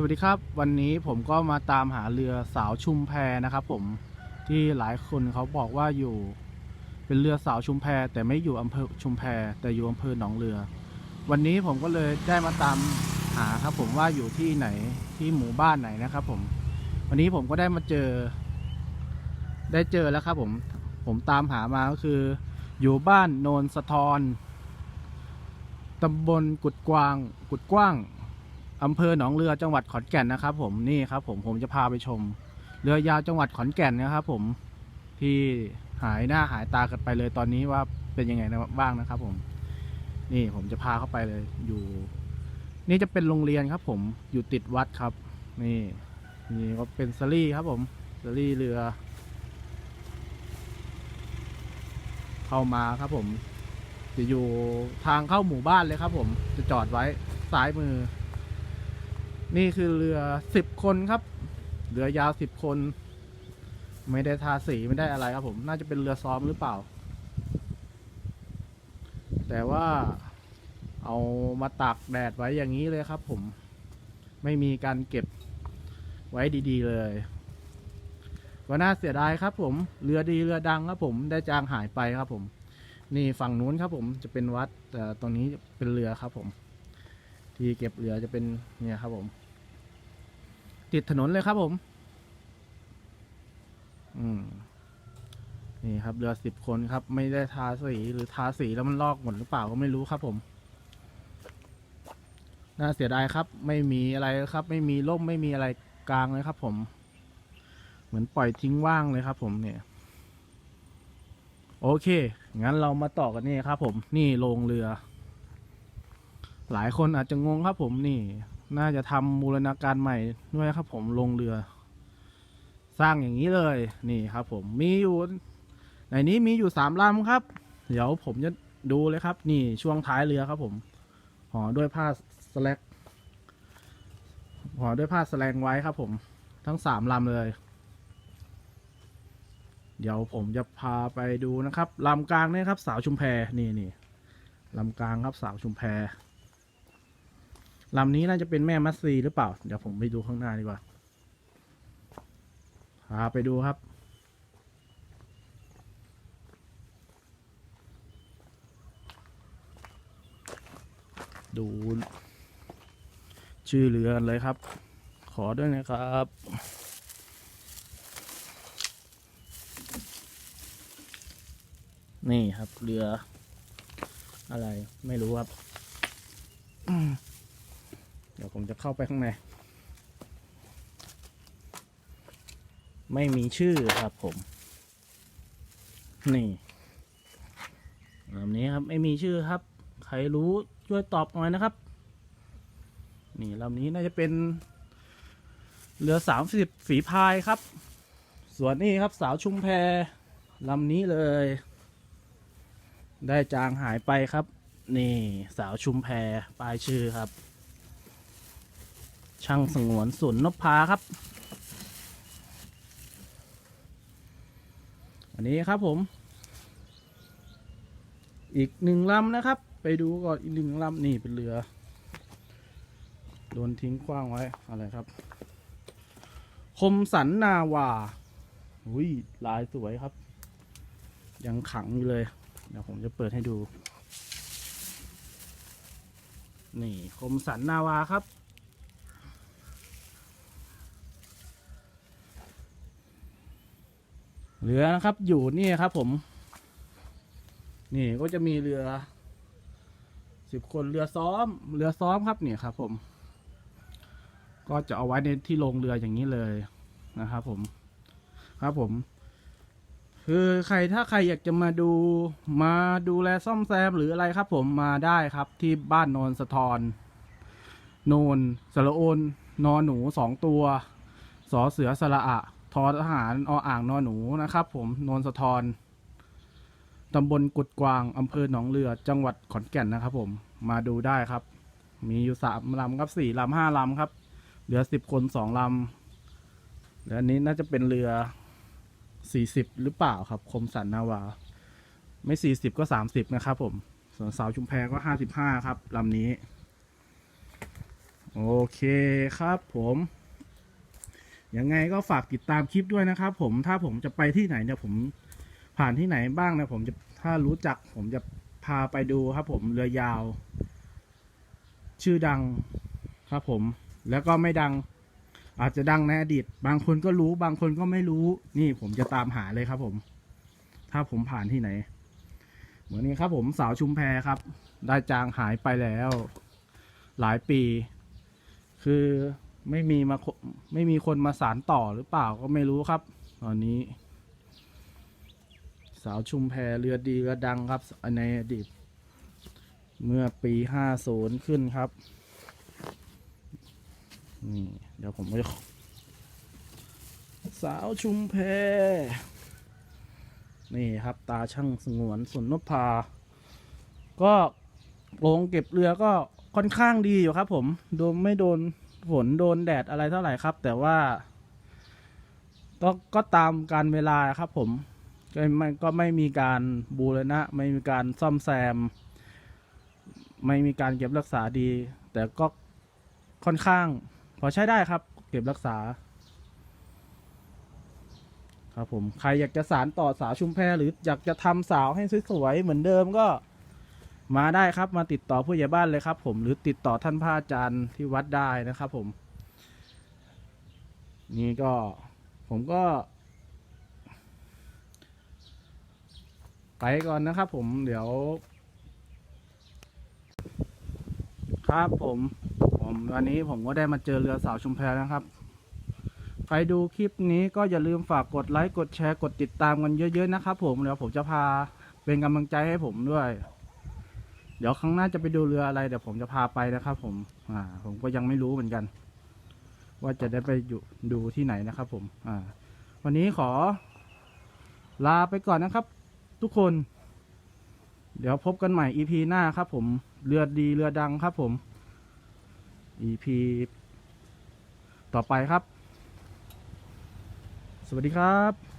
สวัสดีครับ วันนี้ผมก็มาตามหาเรือสาวชุมแพนะครับ ผมที่หลายคนเขาบอกว่าอยู่ เป็นเรือสาวชุมแพ แต่ไม่อยู่อำเภอชุมแพ แต่อยู่อำเภอหนองเรือ วันนี้ผมก็เลยได้มาตามหาครับ ผมว่าอยู่ที่ไหนที่หมู่บ้านไหนนะครับ ผม วันนี้ผมก็ได้มาเจอ ได้เจอแล้วครับ ผมผมตามหามาก็คือ อยู่บ้านโนนสะทอนตำบลกุดกวาง กุดกว้าง อำเภอหนองเรือจังหวัดขอนแก่นนะครับ ผมนี่ครับ ผมผมจะพาไปชม เรือยาวจังหวัดขอนแก่นนะครับ ผมที่หายหน้าหายตากันไปเลยตอนนี้ว่าเป็นยังไงนะบ้างนะครับ ผม นี่ผมจะพาเข้าไปเลย อยู่ นี่จะเป็นโรงเรียนครับ ผมอยู่ติดวัดครับ นี่นี่ก็เป็นสลี่ครับ ผมสลี่เรือ เข้ามาครับ ผม จะอยู่ทางเข้าหมู่บ้านเลยครับ ผมจะจอดไว้ซ้ายมือ นี่คือเรือสิบคนครับ เรือยาวสิบคน ไม่ได้ทาสีไม่ได้อะไรครับผม น่าจะเป็นเรือซ้อมหรือเปล่า แต่ว่าเอามาตากแดดไว้อย่างนี้เลยครับ ผม ไม่มีการเก็บไว้ดี ๆ เลยก็น่าเสียดายครับ ผม เรือดีเรือดังครับผม ได้จางหายไปครับผม นี่ฝั่งนู้นครับ ผมจะเป็นวัดแต่ตรงนี้เป็นเรือครับ ผม ที่เก็บเรือจะเป็นเนี่ยครับผม ติดถนนเลยครับผม อืม นี่ครับเรือสิบคนครับ ไม่ได้ทาสีหรือทาสีแล้วมันลอกหมดหรือเปล่าก็ไม่รู้ครับผม น่าเสียดายครับ ไม่มีอะไรครับ ไม่มีร่มไม่มีอะไรกลางเลยครับ ผม เหมือนปล่อยทิ้งว่างเลยครับ ผมเนี่ย โอเค งั้นเรามาต่อกันนี่ครับ ผม นี่โรงเรือ หลายคนอาจจะงงครับ ผมนี่ น่าจะทำบูรณาการใหม่ด้วยครับ ผมลงเรือ สร้างอย่างนี้เลยนี่ครับ ผมมีอยู่ในนี้มีอยู่สามลำครับ เดี๋ยวผมจะดูเลยครับ นี่ช่วงท้ายเรือครับผมห่อด้วยผ้าสแลกห่อด้วยผ้าสแลงไว้ครับ ผมทั้งสามลำเลย เดี๋ยวผมจะพาไปดูนะครับลำกลางเนี่ยครับ สาวชุมแพนี่นี่ลำกลางครับสาวชุมแพ ลำนี้น่าจะเป็นแม่มัสซีหรือเปล่า เดี๋ยวผมไปดูข้างหน้าดีกว่าพาไปดูครับ ดู ชื่อเรือกันเลยครับ ขอด้วยนะครับนี่ครับเรือ อะไรไม่รู้ครับ เดี๋ยวผมจะเข้าไปข้างใน ไม่มีชื่อครับผม นี่ลำนี้ครับไม่มีชื่อครับ ใครรู้ช่วยตอบหน่อยนะครับ นี่ลำนี้น่าจะเป็น เรือสามสิบฝีพายครับ ส่วนนี้ครับสาวชุมแพลำนี้เลย ได้จางหายไปครับ นี่สาวชุมแพป้ายชื่อครับ ช่างสงวนสวนนพพาครับ อันนี้ครับผม อีกหนึ่งลำนะครับ ไปดูก่อนอีกหนึ่งลำนี่เป็นเรือ โดนทิ้งขว้างไว้อะไรครับ คมสันนาวาอุ้ยลายสวยครับ ยังขังอยู่เลย เดี๋ยวผมจะเปิดให้ดู นี่คมสันนาวาครับ เรือนะครับอยู่นี่ครับผม นี่ก็จะมีเรือสิบคนเรือซ้อม เรือซ้อมครับเนี่ยครับ ผม ก็จะเอาไว้ในที่ลงเรืออย่างนี้เลยนะครับผม ครับผม คือใครถ้าใครอยากจะมาดูมาดูแลซ่อมแซมหรืออะไรครับ ผมมาได้ครับที่บ้านโนนสะทอนโนนสระโอนนอหนูสองตัว สอเสือสระอะ ทอทหารออ่างนอหนูนะครับ ผมนนสะทอนตำบลกุดกวางอำเภอหนองเรือจังหวัดขอนแก่นนะครับ ผมมาดูได้ครับ มีอยู่สามลำครับสี่ลำห้าลำครับ เหลือสิบคนสองลำแล้วอันนี้น่าจะเป็นเรือสี่สิบหรือเปล่าครับ คมสันนาวา ไม่สี่สิบก็สามสิบนะครับ ผม ส่วนสาวชุมแพก็ห้าสิบห้าครับลำนี้ โอเคครับผม ยังไงก็ฝากติดตามคลิปด้วยนะครับ ผมถ้าผมจะไปที่ไหนเนี่ยผมผ่านที่ไหนบ้างนะผมจะถ้ารู้จัก ผมจะพาไปดูครับ ผมเรือยาว ชื่อดังครับ ผมแล้วก็ไม่ดัง อาจจะดังในอดีต บางคนก็รู้ บางคนก็ไม่รู้ นี่ผมจะตามหาเลยครับ ผม ถ้าผมผ่านที่ไหนเหมือนนี้ครับ ผมสาวชุมแพครับ ได้จางหายไปแล้ว หลายปี คือ ไม่มีมาไม่มีคนมาสารต่อหรือเปล่าก็ไม่รู้ครับ ตอนนี้ สาวชุมแพเรือดีเรือดังครับในอดีตเมื่อปีห้าศูนย์ขึ้นครับ นี่ เดี๋ยวผมจะสาวชุมแพ นี่ครับตาช่างสงวนสุนนพา ก็โรงเก็บเรือก็ค่อนข้างดีอยู่ครับผม โดนไม่โดน ฝนโดนแดดอะไรเท่าไหร่ครับ แต่ว่าก็ก็ตามการเวลาครับผมก็ไม่ก็ไม่มีการบูรณะ ไม่มีการซ่อมแซม ไม่มีการเก็บรักษาดี แต่ก็ค่อนข้าง พอใช้ได้ครับ เก็บรักษา ครับผมใครอยากจะสารต่อสาวชุมแพหรืออยากจะทำสาวให้สวยๆเหมือนเดิมก็ มาได้ครับมาติดต่อผู้ใหญ่บ้านเลยครับ ผมหรือติดต่อท่านพระอาจารย์ที่วัดได้นะครับผม นี่ก็ผมก็ ไปก่อนนะครับ ผมเดี๋ยว ครับผมผมวันนี้ผมก็ได้มาเจอเรือสาวชุมแพนะครับ ใครดูคลิปนี้ก็อย่าลืมฝากกดไลค์กดแชร์กดติดตามกันเยอะๆนะครับ ผมเดี๋ยวผมจะพาเป็นกำลังใจให้ผมด้วย เดี๋ยวครั้งหน้าจะไปดูเรืออะไรเดี๋ยวผมจะพาไปนะครับ ผม อ่า ผมก็ยังไม่รู้เหมือนกัน ว่าจะได้ไปอยู่ดูที่ไหนนะครับ ผม อ่า วันนี้ขอ ลาไปก่อนนะครับ ทุกคน เดี๋ยวพบกันใหม่ EP หน้าครับ ผม เรือดีเรือดังครับ ผม EP ต่อไปครับ สวัสดีครับ